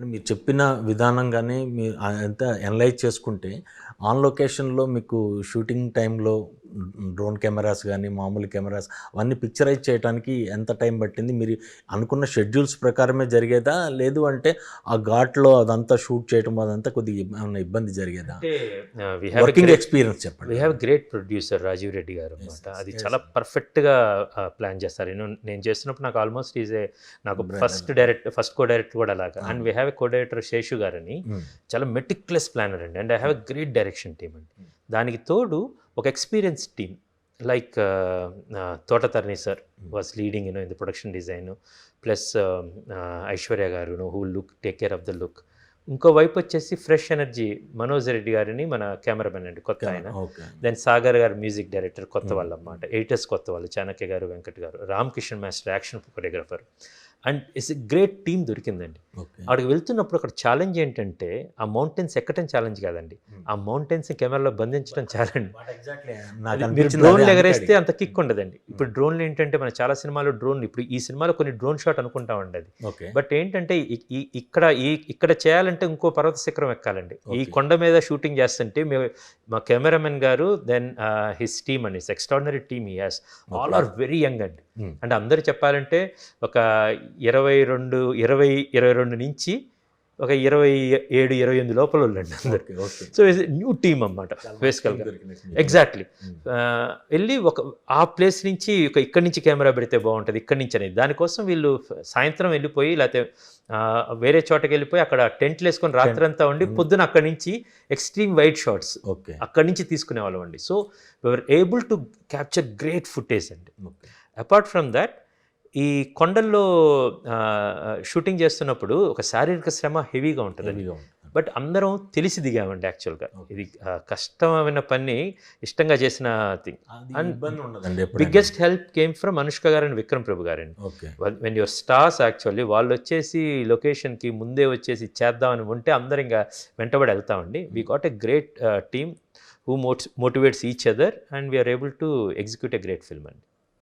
అని మీరు చెప్పిన విధానం కానీ మీరు ఎంత ఎనలైజ్ చేసుకుంటే ఆన్ లొకేషన్లో మీకు షూటింగ్ టైంలో డ్రోన్ కెమెరాస్ కానీ మామూలు కెమెరాస్ అవన్నీ పిక్చరైజ్ చేయడానికి ఎంత టైం పట్టింది? మీరు అనుకున్న షెడ్యూల్స్ ప్రకారమే జరిగేదా? లేదు అంటే ఆ ఘాట్లో అదంతా షూట్ చేయడం అదంతా కొద్దిగా ఏమైనా ఇబ్బంది జరిగేదా? అంటే వర్కింగ్ ఎక్స్పీరియన్స్ చెప్పండి. We have great producer Rajiv Reddy garu అనమాట అది చాలా పర్ఫెక్ట్గా ప్లాన్ చేస్తారు. నేను నేను చేస్తున్నప్పుడు నాకు ఆల్మోస్ట్ ఈజ్ ఏ నాకు first direct first co director కూడా అలాగా. And we have a co director Seshu గారని. చాలా మెటిక్యులస్ ప్లానర్ అండి. And I have a great direction team అండి. దానికి తోడు ఒక experience team like Thota Tharani sir was leading you know in the production design. Plus Aishwarya garu who look take care of the look. ఇంకో వైపు వచ్చేసి ఫ్రెష్ ఎనర్జీ మనోజ్ రెడ్డి గారిని మన కెమెరామెన్ అండి కొత్త ఆయన. దెన్ సాగర్ గారు మ్యూజిక్ డైరెక్టర్ కొత్త వాళ్ళు అన్నమాట ఎయిటర్స్ కొత్త వాళ్ళు Chanakya garu Venkat garu Ram Kishan master action choreographer. And it's great team దొరికిందండి. అక్కడికి వెళ్తున్నప్పుడు అక్కడ ఛాలెంజ్ ఏంటంటే ఆ మౌంటైన్స్ ఎక్కటం ఛాలెంజ్ కాదండి. ఆ మౌంటైన్స్ కెమెరాలో బంధించడం ఛాలెంజ్ మీరు డ్రోన్లు ఎగరేస్తే అంత కిక్ ఉండదండి. ఇప్పుడు డ్రోన్లు ఏంటంటే మన చాలా సినిమాలో డ్రోన్ ఇప్పుడు ఈ సినిమాలో కొన్ని డ్రోన్ షాట్ అనుకుంటా ఉండేది. బట్ ఏంటంటే ఇక్కడ ఈ ఇక్కడ చేయాలంటే ఇంకో పర్వత శిఖరం ఎక్కాలండి. ఈ. కొండ మీద షూటింగ్ చేస్తుంటే మేము మా cameraman garu then his team అండి extraordinary team has all are very young అండి. Hmm. అంటే అందరు చెప్పాలంటే ఒక ఇరవై రెండు ఇరవై ఇరవై రెండు నుంచి ఒక ఇరవై ఏడు ఇరవై ఎనిమిది లోపల వాళ్ళండి అందరు okay. Okay so is new team అన్నమాట బేసికల్గా ఎగ్జాక్ట్లీ వెళ్ళి ఒక ఆ ప్లేస్ నుంచి ఒక ఇక్కడి నుంచి కెమెరా పెడితే బాగుంటుంది ఇక్కడి నుంచి అనేది. దానికోసం వీళ్ళు సాయంత్రం వెళ్ళిపోయి లేకపోతే వేరే చోటకి వెళ్ళిపోయి అక్కడ టెంట్లు వేసుకొని రాత్రంతా ఉండి పొద్దున అక్కడి నుంచి ఎక్స్ట్రీమ్ వైట్ షాట్స్ ఓకే. అక్కడి నుంచి తీసుకునే వాళ్ళం అండి so we are able to capture great footage అండి అపార్ట్ ఫ్రమ్ దట్ ఈ కొండల్లో షూటింగ్ చేస్తున్నప్పుడు ఒక శారీరక శ్రమ హెవీగా ఉంటుంది. బట్ అందరం తెలిసి దిగామండి యాక్చువల్గా. ఇది కష్టమైన పని ఇష్టంగా చేసిన థింగ్. ఎప్పుడైనా. Biggest help came from Anushka garu and Vikram Prabhu గారండి. Okay. When your stars actually వాళ్ళు వచ్చేసి లొకేషన్కి ముందే వచ్చేసి చేద్దామని ఉంటే అందరం ఇంకా వెంటబడి వెళ్తామండి. We got a great team who mot motivates each other and we are able to execute a great film అండి.